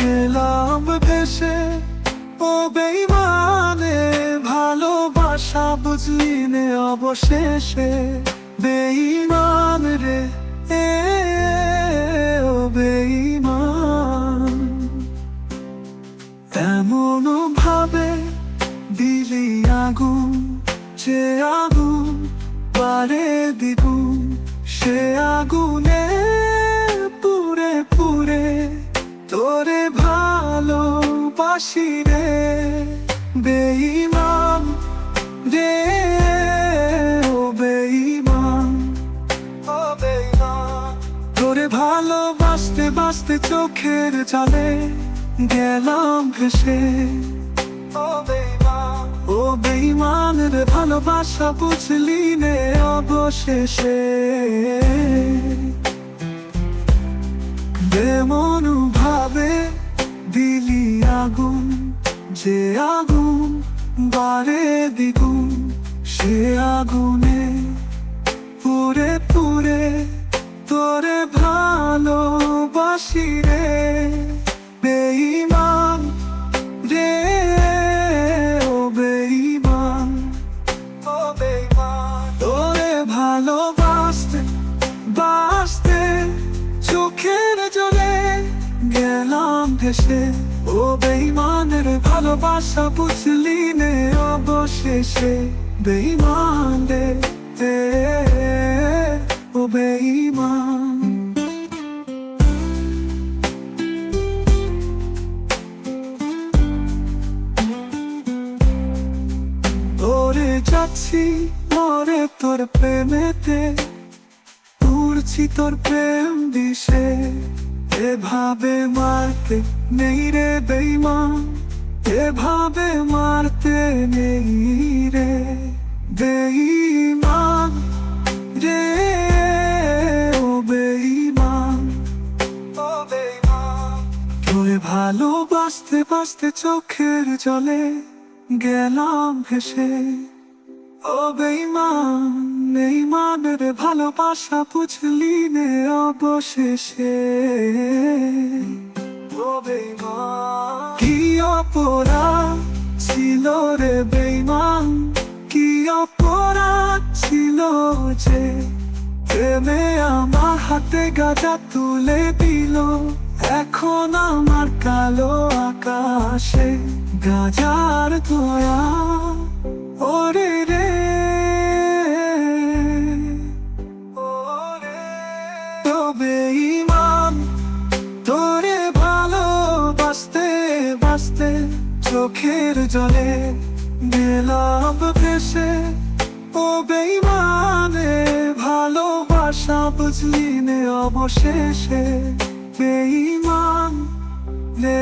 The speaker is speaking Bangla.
গেলাম ভেসে। ও বেইমানে, ভালোবাসা বুঝলি নে অবশেষে। বেইমান রে, এ, ও বেইমান। এমন ভাবে দিলি আগুন যে আগুন পারে দ্বিগুণ সে আগুনে ভালোবাসি রে বেইমান রে ও বেইমান ও বেইমান তোরে ভালোবাসতে বাসতে চোখের জলে গেলাম ভেসে। ও বেইমান ও বেইমান রে, ভালোবাসা বুঝলি নে অবশেষে। বেমন আগুন যে আগুন বারে দ্বিগুণ সে আগুনে পুরে পুরে তোরে ভালোবাসি রে। ভেসে ও বেইমানের ভালোবাসা বুঝলি নে অবশেষে। বেইমান রে, ও বেইমান ওরে যাচ্ছি মরে তোর প্রেমেতে উড়ছি তোর প্রেম দিশে। এভাবে মারতে নেই রে বেইমান এভাবে মারতে নেই রে বেইমান রে, ও বেইমান ও বেইমান তোরে ভালোবাসতে বাসতে চোখের জলে গেলাম ভেসে, ও বেইমান নেই মানের ভালোবাসা বুঝলি নে অবশেষে। কি অপরাধ ছিল রে বেইমান কি অপরাধ ছিল যে প্রেমে আমার হাতে গাজা তুলে দিল? এখন আমার কালো আকাশে গাজার দয়া চোখের জলে মেলাম ভেসে ও বেইমানে ভালোবাসা বুঝলি নে অবশেষে বেইমান নে